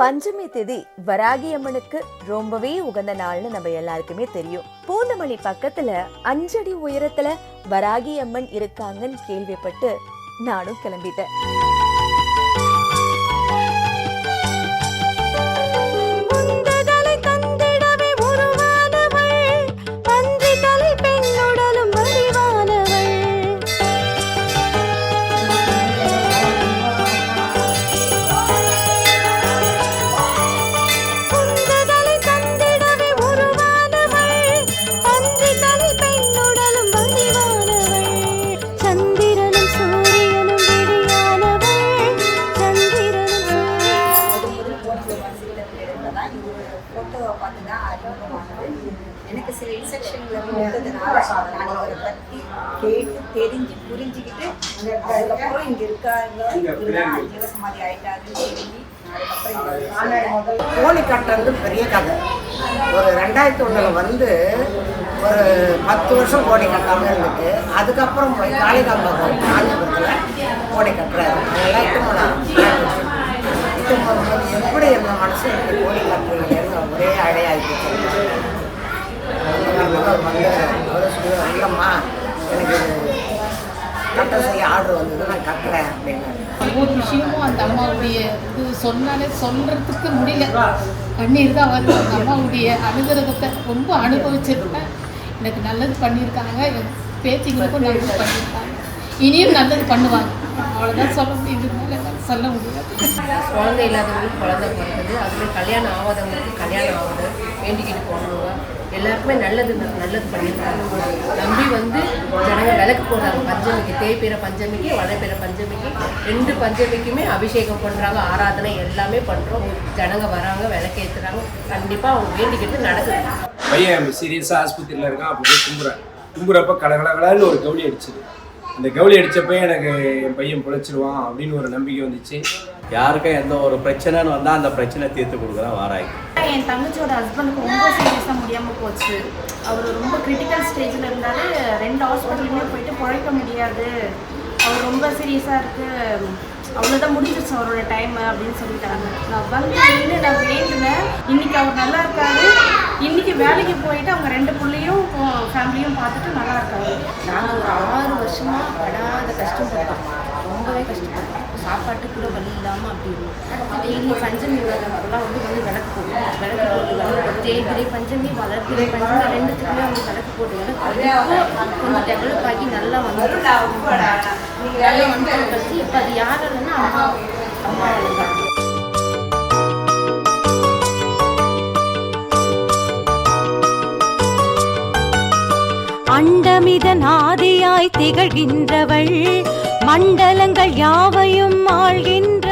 பஞ்சமி திதி வராகி அம்மனுக்கு ரொம்பவே உகந்த நாள்னு நம்ம எல்லாருக்குமே தெரியும். பூந்தமல்லி பக்கத்துல அஞ்சடி உயரத்துல வராகி அம்மன் இருக்காங்கன்னு கேள்விப்பட்டு நானும் கிளம்பிட்டேன். ஃபோட்டோவை பார்த்து தான் அறிமுகமானது எனக்கு சில இன்ஸ்ட்ரக்ஷன்களை கொடுத்ததுனால நான் இவரை பற்றி கேட்டு தெரிஞ்சு புரிஞ்சுக்கிட்டு அதுக்கப்புறம் இங்கே இருக்காங்க இவர்தான் ஜீவசமாதி ஆயிட்டாருன்னு தெரிஞ்சு கோழி கட்டுறது பெரிய கதை. ஒரு ரெண்டாயிரத்தி ஒன்றில் வந்து ஒரு பத்து வருஷம் கோழி கட்டாம இருந்துட்டு அதுக்கப்புறம் போய் காளிகாம்பாக்கம் காஞ்சிபுரத்தில் கோழி கட்டுறாரு. அதெல்லாம் இட்டு போனார் இட்டு போகும்போது எப்படி இந்த மனசு எனக்கு கோழி கட்டுறீங்கன்னு ஒரே அடையாகி வந்து இல்லைம்மா எனக்கு கட்ட ஆர்டர் வந்தது நான் கட்டுறேன் ஒவ்வொரு விஷயமும் அந்த அம்மாவுடைய இது சொன்னாலே சொல்றதுக்கு முடியல. கண்ணீர் தான் வருது. அந்த அம்மாவுடைய அனுகிரகத்தை ரொம்ப அனுபவிச்சிருப்பேன். எனக்கு நல்லது பண்ணியிருக்காங்க. என் நல்லது பண்ணியிருக்காங்க. இனியும் நல்லது பண்ணுவாங்க. அவ்வளோதான் சொல்ல முடியும் சொல்ல முடியாது. குழந்தை இல்லாதவங்களுக்கு குழந்தை பிறக்குது. அதுமாதிரி கல்யாணம் ஆகாதவங்களுக்கு கல்யாணம் ஆகுது. வேண்டிக்கிட்டு போனவங்க எல்லாருக்குமே நல்லது நல்லது பண்ணியிருக்காங்க. நம்பி வந்து ஜனங்க விளக்கு போடுறாங்க. பஞ்சமிக்கு தேய்பிற பஞ்சமிக்கு வளைப்பிற பஞ்சமிக்கு ரெண்டு பஞ்சமிக்குமே அபிஷேகம் பண்ணுறாங்க ஆராதனை எல்லாமே பண்ணுறோம் ஜனங்க வராங்க விளக்கேற்றுறாங்க கண்டிப்பாக அவங்க வேண்டிக்கிட்டு நடக்குது. பையன் சீரியஸாக ஆஸ்பத்திரியில் இருக்கான். அப்போ போய் கும்புறேன். கும்புறப்ப கலகலகலன்னு ஒரு கவுளி அடிச்சுது. அந்த கவுளி அடிச்சப்ப எனக்கு என் பையன் பிழைச்சிருவான் அப்படின்னு ஒரு நம்பிக்கை வந்துச்சு. யாருக்கும் எந்த ஒரு பிரச்சனைன்னு வந்தால் அந்த பிரச்சனை தீர்த்து கொடுக்குறேன் வாராகி. என் தங்கச்சியோட ஹஸ்பண்டுக்கு ரொம்ப சீரியஸாக முடியாமல் போச்சு. அவர் ரொம்ப கிரிட்டிக்கல் ஸ்டேஜில் இருந்தார். ரெண்டு ஹாஸ்பிட்டலுமே போயிட்டு பிழைக்க முடியாது. அவர் ரொம்ப சீரியஸாக இருக்குது அவ்வளோதான் முடிஞ்சிருச்சு அவரோட டைம் அப்படின்னு சொல்லிட்டாங்க. நான் வந்து நின்று நான் வேண்டினேன். இன்னைக்கு அவர் நல்லா இருக்காரு. இன்னைக்கு வேலைக்கு போயிட்டு அவங்க ரெண்டு பிள்ளையும் ஃபேமிலியும் பார்த்துட்டு நல்லா இருக்காரு. நாங்கள் ஒரு வருஷமாக படாத கஷ்டப்பட்டோம். ரொம்பவே கஷ்டப்பட்டோம். சாப்பாட்டு கூட வழி இல்லாமல் அப்படி இருக்கும் டெய்லி பஞ்சமி வரப்பெல்லாம் வந்து வந்து விளக்கு போடுவோம் விளக்கு போட்டு விளக்கு தேய்பிரை பஞ்சமி வளர்ப்பிரை பஞ்சமி ரெண்டுத்துக்குமே அவங்க விளக்கு போட்டு விளக்கு கொஞ்சம் டெவலப் ஆகி நல்லா வந்து நல்லா வந்து கழிச்சு இப்போ அது யாருன்னா அம்மா அம்மா தான் அண்டமிதன் திகழ்கின்றவள். மண்டலங்கள் யாவையும் ஆழ்கின்ற